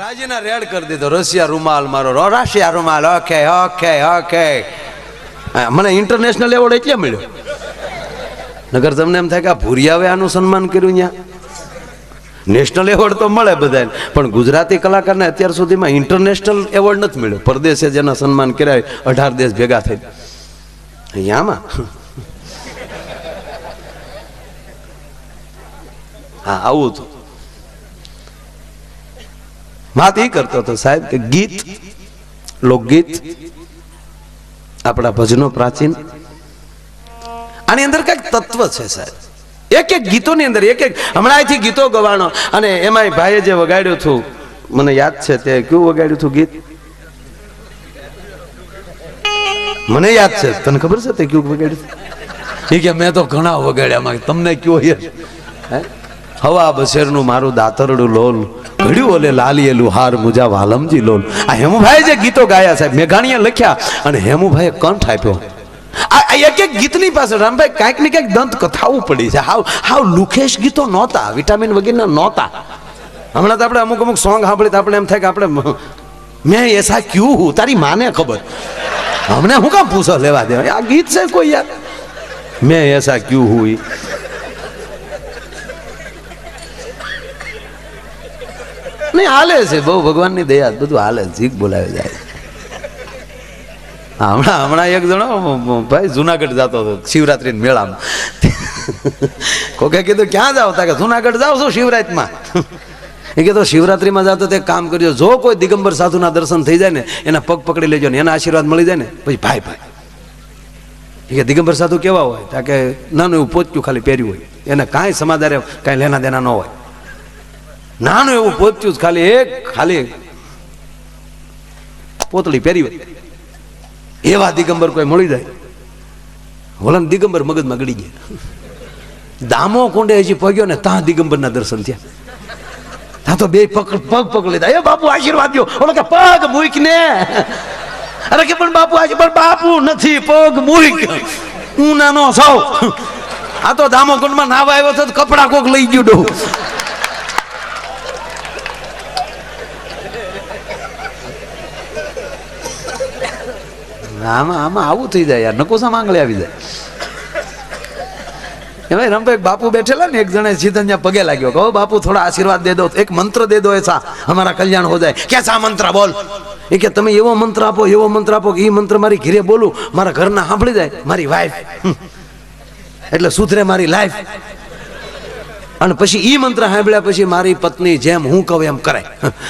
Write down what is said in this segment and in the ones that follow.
રાજીના red કરી દીધો. Russia રૂમાલ મારો. રશિયા રૂમાલ. Okay okay okay. મને ઇન્ટરનેશનલ એવોર્ડ એટલે મળ્યો. નગર તમને એમ થાય કે આ ભૂરિયાવે આનું સન્માન કર્યું ત્યાં નેશનલ એવોર્ડ તો મળે બધાને. પણ ગુજરાતી કલાકારને અત્યાર સુધીમાં ઇન્ટરનેશનલ એવોર્ડ નથી મળ્યો. પરદેશે જેના સન્માન કર્યા અઢાર દેશ ભેગા થઈ અહીંયામાં હા, આવું હતું. વાત એ કરતો હતો સાહેબ કે ગીત લોકગીત આપણા ભજનો પ્રાચીન. આની અંદર કંઈક તત્વ છે સાહેબ. એક એક ગીતોની અંદર એક એક હમણાં અહીંથી ગીતો ગવાણો અને એમાંય ભાઈએ જે વગાડ્યું હતું મને યાદ છે તે કયું વગાડ્યું હતું ગીત? મને યાદ છે તને ખબર છે તે કયું વગાડ્યું? એ કે મેં તો ઘણા વગાડ્યા તમને કયો યાર હે? હવા બસેરનું મારું દાતરડું લોલ. ઘડ્યું ઓલે લાલીએ હાર મુજા વાલમજી લોલ. આ હેમુભાઈ જે ગીતો ગાયા સાહેબ, મેઘાણીએ લખ્યા અને હેમુભાઈએ કંઠ આપ્યો. આ એક એક ગીતની પાસે રામભાઈ કાંઈક ને કાંઈક દંત કથાઓ પડી છે. હાવ હાવ લુખેશ ગીતો નહોતા, વિટામિન વગેરેના નહોતા. હમણાં તો આપણે અમુક અમુક સોંગ સાંભળી તો આપણે એમ થાય કે આપણે મેં એસા ક્યુ હું? તારી માને ખબર. હમણાં હું કામ પૂછો લેવા દેવા? આ ગીત છે કોઈ યાર? મેં એસા ક્યુ હું નહીં, હાલે છે. બહુ ભગવાનની દયા, બધું હાલે. જીક બોલાવે જાય. હમણાં હમણાં એક જણો ભાઈ જુનાગઢ જતો હતો, શિવરાત્રી મેળામાં. કોકે કીધું, ક્યાં જાવ તા કે જુનાગઢ જાવ છો શિવરાત્રીમાં. એ કીધું શિવરાત્રીમાં જાવ તો તે કામ કરજો. જો કોઈ દિગંબર સાધુના દર્શન થઈ જાય ને, એના પગ પકડી લેજો ને, એના આશીર્વાદ મળી જાય ને, પછી ભાઈ ભાઈ. કે, દિગંબર સાધુ કેવા હોય? તા કે નાનું એવું પોચતું ખાલી પહેર્યું હોય. એને કાંઈ સમાધારે કાંઈ લેના દેના ન હોય. નાનું એવું પોત્યું ખાલી એક, ખાલી પોતળી પહેરી એવા દિગંબર કોઈ મળી જાય. વલણ દિગંબર મગજમાં ગળી ગયા. દામો કુંડે હજી પગ્યો ને ત્યાં દિગંબરના દર્શન થયા. ત્યાં તો બે પગ પગ પગ લીધા. એ બાપુ, આશીર્વાદ દો ઓલો કે, પગ મૂક ને અરે કે, પણ બાપુ આજે પણ બાપુ નથી, પગ મૂક. હું નાનો સૌ આ તો દામો કુંડમાં નાવા આવ્યો તો કપડા કોક લઈ ગયું ડો આમાં આમાં આવું થઈ જાય યાર. નકોસા માંગલે આવી જાય. ભાઈ રમભાઈ બાપુ બેઠેલા ને, એક જણે સીધા જ્યાં પગે લાગ્યો કહો બાપુ, થોડા આશીર્વાદ દે દો. એક મંત્ર દે દો એસા અમારા કલ્યાણ હો જાય. કેસા મંત્ર? બોલ. એ કે, તમે એવો મંત્ર આપો, એવો મંત્ર આપો કે એ મંત્ર મારી ઘીરે બોલું. મારા ઘરના સાંભળી જાય. મારી વાઈફ એટલે સુધરે મારી લાઈફ અને પછી ઈ મંત્ર સાંભળ્યા પછી મારી પત્ની જેમ હું કહું એમ કરે.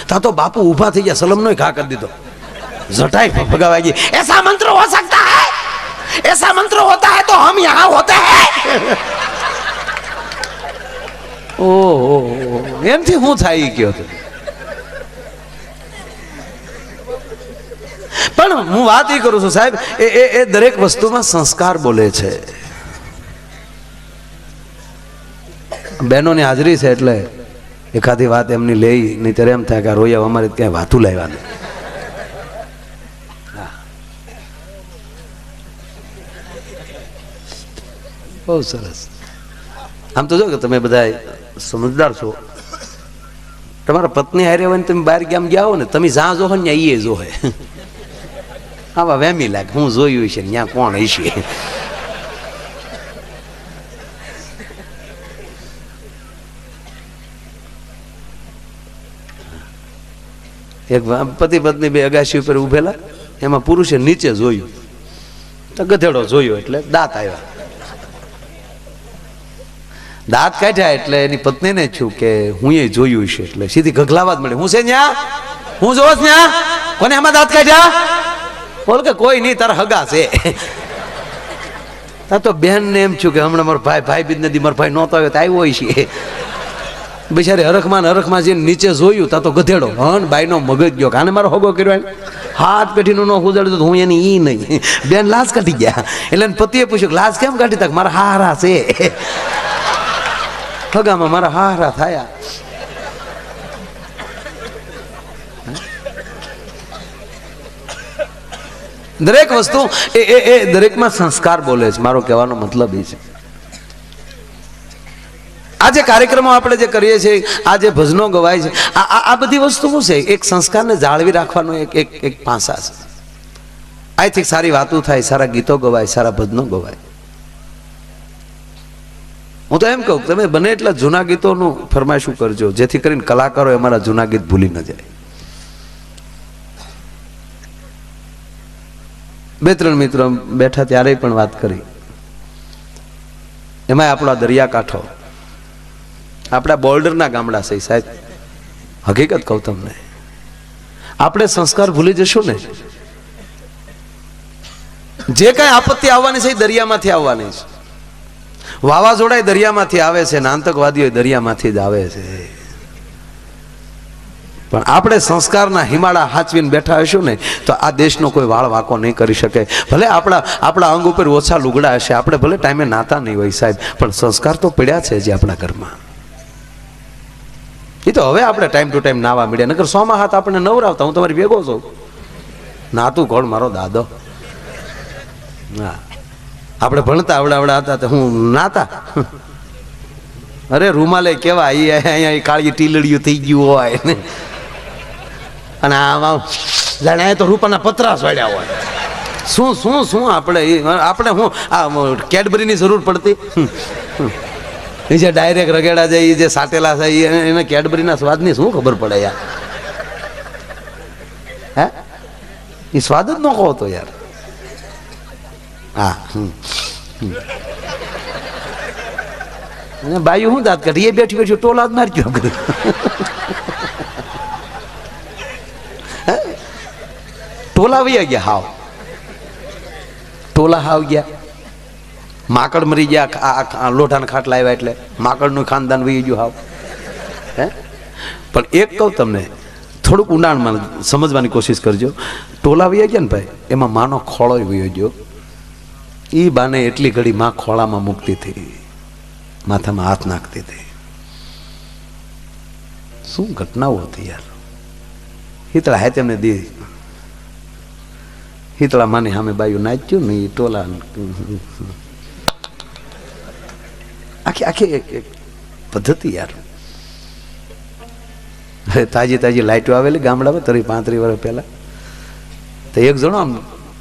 તા તો બાપુ ઊભા થઈ ગયા. સલમનો ઘા કરી દીધો. जटाई भगवान जी ऐसा मंत्र हो सकता है ऐसा मंत्र होता है तो हम यहाँ होते हैं ઓહો એમથી હું થાય ઈ કયો તો પણ હું વાત એ કરું છું સાહેબ એ એ એ દરેક વસ્તુમાં સંસ્કાર બોલે છે બહેનોની હાજરી છે એટલે એકાદી વાત એમની લઈ નહીં ત્યારે એમ થાય કે આ રોયા અમારે ક્યાંય વાતું લાવવાનું બહુ સરસ. આમ તો જો કે તમે બધા સમજદાર છો. તમારા પત્ની હારે હોય ને તમે બહાર ગામ ગયા હો ને, તમે જ્યાં જોહો ને ત્યાં એ જોહે. આવા વેમી લાગે, હું જોયું છે ત્યાં કોણ હશે? એક પતિ પત્ની બે અગાશી ઉપર ઉભેલા, એમાં પુરુષે નીચે જોયું. તો ગધેડો જોયો એટલે દાંત આવ્યા. દાંત કાઢ્યા એટલે એની પત્નીને છું કે હું એ જોયું છે એટલે સીધી ગગલાવા જ મળે. હું છે ન્યા? હું જોવો છું ન્યા? કોને આમાં દાંત કાઢ્યા? બોલ કે કોઈ નહીં, તારા હગા છે. તા તો બેન ને એમ છું કે હમણાં મારો ભાઈ ભાઈ બીજ નથી મારો ભાઈ નહોતો આવ્યો, તો આવ્યો હોય છે. બિચારી હરખમાં હરખમાં જઈને નીચે જોયું તા તો ગધેડો. હન, બાઈનો મગજ ગયો. કાને મારો હગો કર્યો. હાથ પેઢીનું ન ઉજાડ્યું તો હું એની ઈ નહીં. બેન લાશ કાઢી ગયા. એટલે પતિએ પૂછ્યું લાશ કેમ કાઢી તક મારા હારા છે. હગામાં મારા હારા થયા. દરેક વસ્તુ એ એ એ દરેકમાં સંસ્કાર બોલે છે. મારો કહેવાનો મતલબ એ છે. આ જે કાર્યક્રમો આપણે જે કરીએ છીએ, આ જે ભજનો ગવાય છે, આ, આ- બધી વસ્તુ શું છે? એક સંસ્કારને જાળવી રાખવાનો એક એક એક પાસા છે. અહીંથી સારી વાતો થાય, સારા ગીતો ગવાય, સારા ભજનો ગવાય. હું તો એમ કહું તમે બને એટલા જૂના ગીતોનું ફરમાઈશું કરજો, જેથી કરીને કલાકારો અમારા જૂના ગીત ભૂલી ન જાય. બે ત્રણ મિત્રો બેઠા ત્યારે પણ વાત કરી. એમાં આપણા દરિયાકાંઠો. આપણા બોર્ડરના ગામડા છે સાહેબ. હકીકત કહું તમને. આપણે સંસ્કાર ભૂલી જશું ને. જે કાંઈ આપત્તિ આવવાની છે એ દરિયામાંથી આવવાની છે. વાવાઝોડા દરિયામાંથી આવે છે, નાંતકવાદીઓ દરિયામાંથી જ આવે છે. પણ આપણે સંસ્કારના હિમાળા હાચવીને બેઠા હશું ને, તો આ દેશનો કોઈ વાળ વાંકો નહીં કરી શકે. ભલે આપણા આપણા અંગ ઉપર ઓછા લુગડા હશે, આપણે ભલે ટાઈમે નાતા નહીં હોય સાહેબ, પણ સંસ્કાર તો પડ્યા છે જે આપણા ઘરમાં. એ તો હવે આપણે ટાઈમ ટુ ટાઈમ નાવા મળ્યા નકર સોમાં હાથ આપણે નવરાવતા, હું તમારી ભેગો છું. નાતું કોણ મારો દાદો. હા. આપણે ભણતા આવડા આવડા હતા તો હું નાતા. અરે રૂમાલે કેવા એ અહીંયા કાળી ટીલડિયું થઈ ગયું હોય ને. અને આમાં જાણે તો રૂપાના પતરા સોડ્યા હોય. શું શું શું આપણે આપણે હું, આ કેડબરીની જરૂર પડતી? એ જે ડાયરેક્ટ રગેડા છે એ જે સાટેલા છે એને- કેડબરીના સ્વાદની શું ખબર પડે યાર? હે? એ સ્વાદ જ ન કહો તો યાર. હા. અને બાયું શું દાંત કાઢી? એ બેઠી બેઠી ટોલા જ મારી ગયો ટોલા વૈયા ગયા હાવ. ટોલા હાવ ગયા. માકડ મરી ગયા, આ- લોઢાના ખાટલા આવ્યા એટલે માકડનું ખાનદાન વહી ગયું હાવ. હે? પણ એક કહું તમને, થોડુંક ઊંડાણમાં સમજવાની કોશિશ કરજો. ટોલા વૈયા ગયા ને ભાઈ, એમાં માનો ખોળો વયો ગયો. એ બાને એટલી ઘડી માં ખોળામાં મૂકતી હતી. માથામાં હાથ નાખતી હતી. શું ઘટનાઓ હતી યાર? હિતળા હે તેમને દી. હિતળા માની સામે બાયું નાચ્યું ને એ ટોલા આખી આખી એક પદ્ધતિ યાર. તાજી તાજી લાઇટો આવેલી ગામડામાં, તરી પાંત્રી વર્ષ પહેલા. તો એક જણો આમ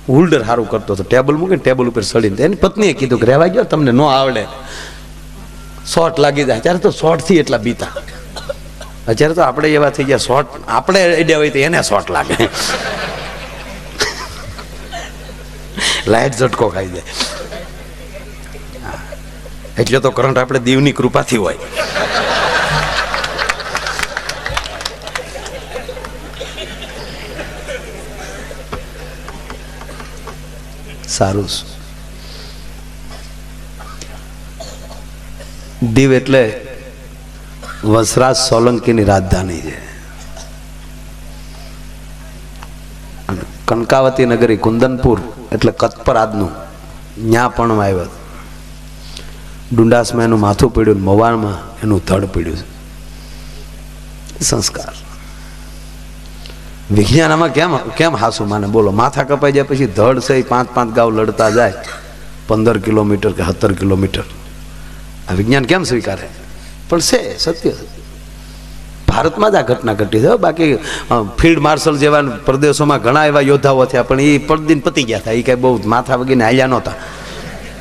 હોલ્ડર સારું કરતો હતો. ટેબલ મૂકીને ટેબલ ઉપર સડીને એની પત્નીએ કીધું કે રહેવા ગયો તમને ન આવડે. શોર્ટ લાગી જાય. ત્યારે તો શોર્ટથી એટલા બીતા. અત્યારે તો આપણે એવા થઈ ગયા શોર્ટ, આપણે એડ્યા હોય તો એને શોર્ટ લાગે. લાઈટ ઝટકો ખાઈ જાય. એટલે તો કરંટ આપણે દીવની કૃપાથી હોય. સારું છે. દીવ એટલે વસરાજ સોલંકીની રાજધાની છે. કનકાવતી નગરી કુંદનપુર એટલે કતપરાદનું ન્યા પણ આવ્યો ડુંડાસમાં એનું માથું પીડ્યું મવાણમાં એનું ધડ પીડ્યું છે. સંસ્કાર. વિજ્ઞાન આમાં કેમ કેમ હાસુ માને બોલો, માથા કપાઈ જાય પછી ધડ એ પાંચ પાંચ ગાવ લડતા જાય. પંદર કિલોમીટર કે સત્તર કિલોમીટર. આ વિજ્ઞાન કેમ સ્વીકારે? પણ છે, સત્ય. ભારતમાં જ આ ઘટના ઘટી છે. બાકી ફિલ્ડ માર્શલ જેવા પ્રદેશોમાં ઘણા એવા યોદ્ધાઓ થયા, પણ એ પડદીન પતી ગયા હતા. એ કાંઈ બહુ માથા વગીને હાલ્યા નહોતા.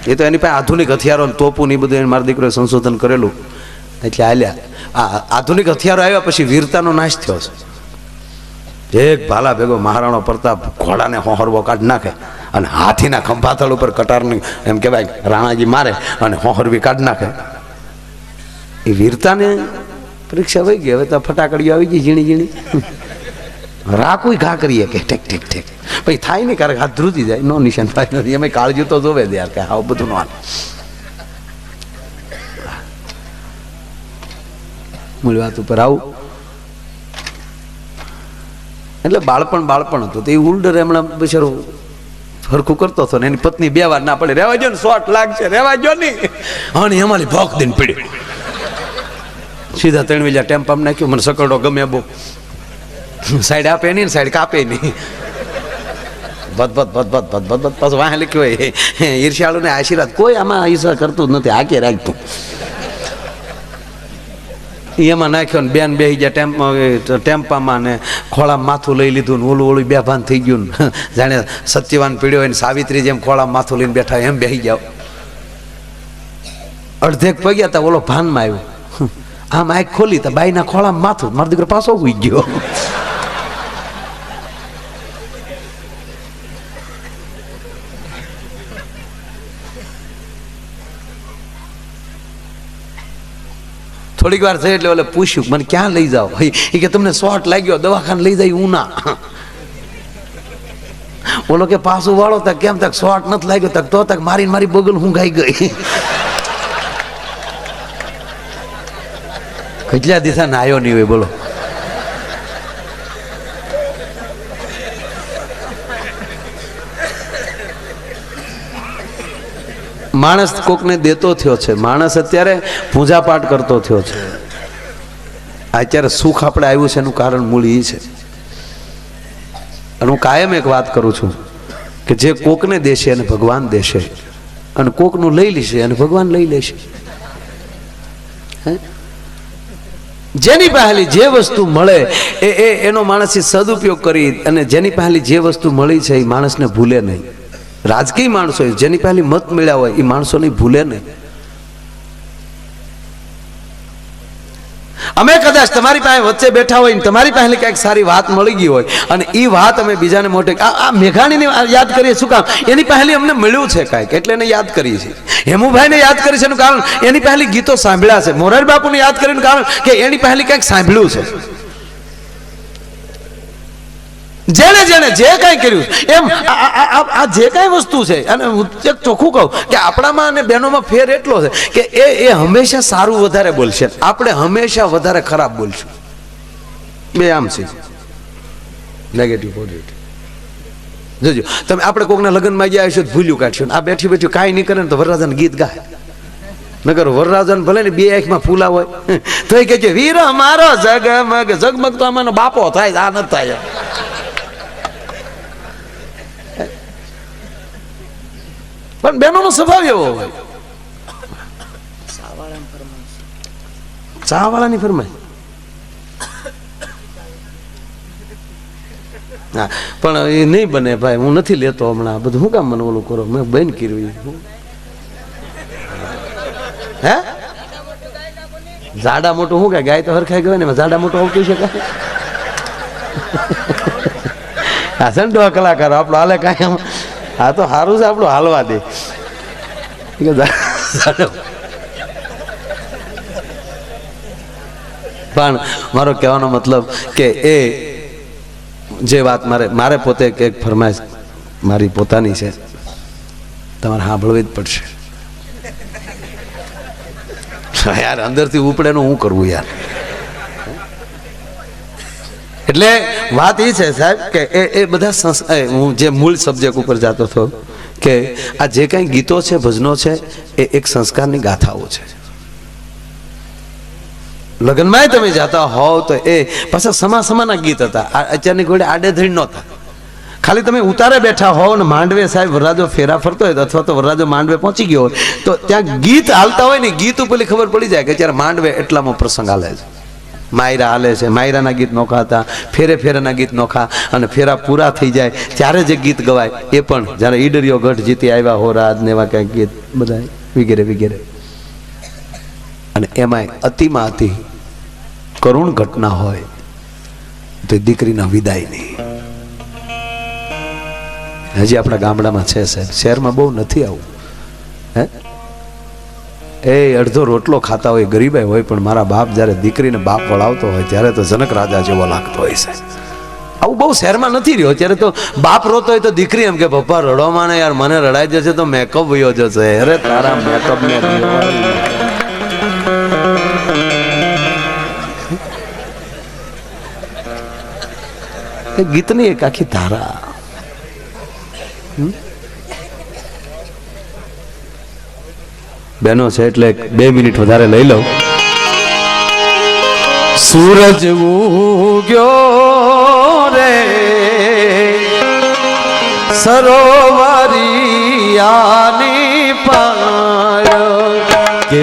એ તો એની પાસે આધુનિક હથિયારો તોપું ને બધું એને મારા દીકરોએ સંશોધન કરેલું. એટલે હાલ્યા. આ આધુનિક હથિયારો આવ્યા પછી વીરતાનો નાશ થયો છે. એક ભાલા ભેગો મહારાણો પ્રતાપ ઘોડાને હોહરવો કાઢ નાખે અને હાથીના ખંભાથળ ઉપર કટારની એમ કહેવાય, રાણાજી મારે અને હોહરવી કાઢ નાખે. એ વીરતાને પરીક્ષા વહી ગઈ, હવે તો ફટાકડીઓ આવી ગઈ ઝીણી ઝીણી. રાખું ઘા કરીએ કે ઠેક ઠેક ઠેક. પછી થાય નહીં, ક્યારેક હાથ ધ્રુજી જાય. નો નિશાન થાય નથી. અમે કાળજી તો જોવે યાર કે આવું બધું નો મૂળ વાત ઉપર આવું. એટલે બાળપણ બાળપણ હતું. તો એ ઉલ્ડર એમણે બિચારો હરખું કરતો હતો ને એની પત્ની બે વાર ના પડે. રહેવા જો ને, શોર્ટ લાગશે. રહેવા જો નહીં અને અમારી ભોક દઈને પીડ્યું સીધા ત્રણ વેલા ટેમ્પામાં નાખ્યું. મને સકડો ગમે બહુ. સાઈડ આપે નહીં ને, સાઈડ કાપે નહીં. ભત ભત ભત ભત ભત ભત ભત પાછું વાહ લખ્યું હોય. ઈર્ષ્યાળુને આશીર્વાદ. કોઈ આમાં ઈર્ષા કરતું જ નથી. આકે રાખતું. એમાં નાખ્યો ને બેન બેસી ગયા ટેમ્પ ટેમ્પામાં ને ખોળા માથું લઈ લીધું ને ઓલું ઓલું બેભાન થઈ ગયું ને. જાણે સત્યવાન પીડ્યો હોય ને સાવિત્રી જેમ ખોળા માથું લઈને બેઠા એમ બેસી જાઓ અડધેક પગ્યા તા, ઓલો ભાનમાં આવ્યો. આમ આંખ ખોલી તો, બાઈના ખોળામાં માથું, મારો દીકરો પાછો ઉઈ ગયો. થોડીક વાર થઈ એટલે ઓલે પૂછ્યું મને ક્યાં લઈ જાઓ? એ કે તમને શોર્ટ લાગ્યો, દવાખાને લઈ જાય ઉના ઓલો કે પાછું વાળો તક કેમ તક શોર્ટ નથી લાગ્યો? તક તો તક મારી મારી બગલ હું ગાઈ. ગઈ કેટલા દિશા નાયો નહીં હોય, બોલો. માણસ કોકને દેતો થયો છે. માણસ અત્યારે પૂજાપાઠ કરતો થયો છે. અત્યારે સુખ આપણે આવ્યું છે એનું કારણ મૂળ એ છે. અને હું કાયમ એક વાત કરું છું કે જે કોકને દેશે અને ભગવાન દેશે. અને કોકનું લઈ લેશે અને ભગવાન લઈ લેશે? જેની પહેલી જે વસ્તુ મળે એ એનો માણસે સદુપયોગ કરી અને જેની પહેલી જે વસ્તુ મળી છે એ માણસને ભૂલે નહીં. રાજકીય માણસો જેની પહેલી મત મળ્યા હોય એ માણસોની ભૂલે નહીં. અમે કદાચ તમારી પાસે વચ્ચે બેઠા હોય તમારી પાસે કંઈક સારી વાત મળી ગઈ હોય અને એ વાત અમે બીજાને મોટે આ મેઘાણીને યાદ કરીએ શું કામ? એની પહેલી અમને મળ્યું છે કાંઈક, એટલે એને યાદ કરીએ છીએ. હેમુભાઈને યાદ કરીએ છે એનું કારણ, એની પહેલી ગીતો સાંભળ્યા છે. મોરારી બાપુને યાદ કરીને કારણ કે એની પહેલી કંઈક સાંભળ્યું છે. જેણે જેણે જે કાંઈ કર્યું, એમ આ- જે કાંઈ વસ્તુ છે, અને હું એક ચોખ્ખું કહું કે આપણામાં અને બહેનોમાં ફેર એટલો છે કે એ એ હંમેશા સારું વધારે બોલશે. આપણે હંમેશા વધારે ખરાબ બોલશું. બે આમ છે. નેગેટિવ પોઝિટિવ જોજો, તમે આપણે કોકના લગ્નમાં ગયા હશો ભૂલ્યું કાઢશું. આ બેઠી બેઠી કાંઈ નહીં કરે ને તો વરરાજાને ગીત ગાય. નગર વરરાજન ભલે ને બે આંખમાં ફૂલા હોય. તો એ કહે છે, વીર મારો જગમગ. જગમગ તો અમારો બાપો થાય આ નથી થાય. પણ બહેનોનો સ્વભાવ એવો હોય ચા વાળાની ફરમાય હા પણ એ નહીં બને ભાઈ હું નથી લેતો હમણાં બધું શું કામ મને ઓલું કરો મેં બેન કર્યું હે જાડા મોટું શું કે ગાય તો હરખાઈ ગયો ને ઝાડા મોટું આવતું છે કાંઈ હા કલાકાર કલાકારો આપણો હાલે કાંઈ હા તો સારું છે આપણું હાલવા દે. પણ મારો કહેવાનો મતલબ કે એ જે વાત મારે મારે પોતે એક ફરમાઈશ મારી પોતાની છે. તમારે સાંભળવી જ પડશે. યાર અંદરથી ઉપડે નું શું કરવું યાર? એટલે વાત એ છે સાહેબ કે એ એ બધા હું જે મૂળ સબ્જેક્ટ ઉપર જતો હતો કે આ જે કાંઈ ગીતો છે, ભજનો છે, એ એક સંસ્કારની ગાથાઓ છે. લગ્નમાંય તમે જાતા હોવ તો એ પાછા સમા સમાના ગીત હતા. અત્યારની ઘોડે આડેધડી નહોતા. ખાલી તમે ઉતારે બેઠા હોવ ને માંડવે સાહેબ વરરાજો ફેરા ફરતો હોય અથવા તો વરરાજો માંડવે પહોંચી ગયો હોય, તો ત્યાં ગીત હાલતા હોય ને ગીત ઉપર ખબર પડી જાય કે જ્યારે માંડવે એટલામાં પ્રસંગ હાલે છે. માયરા હાલે છે, માયરાના ગીત નોખાતા ફેરે ફેરેના ગીત નોખા અને ફેરા પૂરા થઈ જાય, ત્યારે જે ગીત ગવાય, એ પણ જ્યારે ઈડરિયો ગઢ જીતી આવ્યા હો રાજ ને એવા કંઈક ગીત બધા વગેરે વગેરે. અને એમાંય અતિમાં અતિ કરુણ ઘટના હોય, તો દીકરીના વિદાયની હજી આપણા ગામડામાં છે સાહેબ, શહેરમાં બહુ નથી આવું. એ અડધો રોટલો ખાતા હોય ગરીબાઈ હોય, પણ મારા બાપ જ્યારે દીકરીને બાપ વળાવતો હોય, ત્યારે તો જનક રાજા જેવો લાગતો હોય છે. આવું બહુ શહેરમાં નથી રહ્યો. ત્યારે તો બાપ રોતો હોય તો દીકરી એમ કે, પપ્પા રડોમાં ને યાર, મને રડાઈ જશે તો મેકઅપ વયો જશે. અરે, તારા મેકઅપ ને ગીતની એક આખી ધારા. બેનો છે એટલે બે મિનિટ વધારે લઈ લઉં. સૂરજ ઉગ્યો રે સરોવરિયાની પાળ કે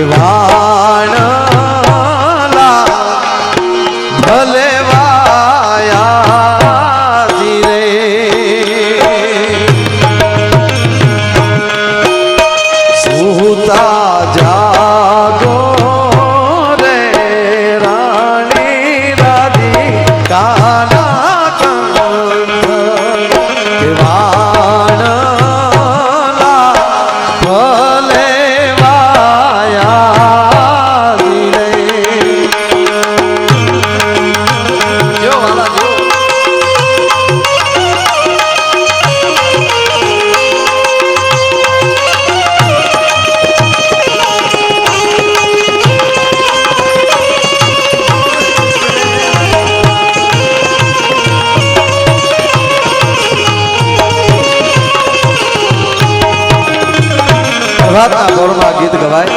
હળવાદના દોરમાં ગીત ગવાય.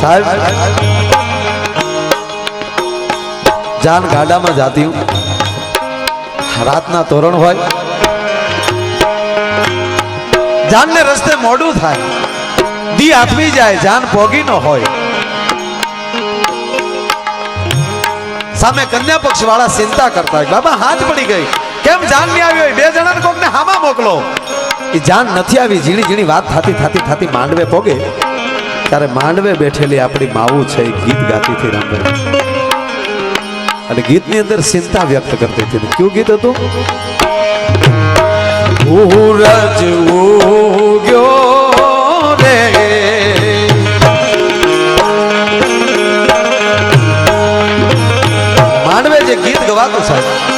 સાહેબ, જાન ગાડામાં જાતી હું. રાતના તોરણ હોય. જાનને રસ્તે મોડું થાય. દી આથમી જાય, જાન પોગી ન હોય. સામે કન્યા પક્ષ વાળા ચિંતા કરતા હોય. બાબા, હાથ પડી ગઈ. કેમ જાન નહીં આવી હોય? બે જણાને કોકને હામાં મોકલો. એ જાન નથી આવી ઝીણી ઝીણી વાત થાતી થાતી થાતી માંડવે પોગે. ત્યારે માંડવે બેઠેલી આપણી માવું છે એ ગીત ગાતી હતી રામભાઈ અને ગીતની અંદર ચિંતા વ્યક્ત કરતી હતી. કયું ગીત હતું? ભૂરજ ઉગ્યો રે. માંડવે જે ગીત ગવાતું સાહેબ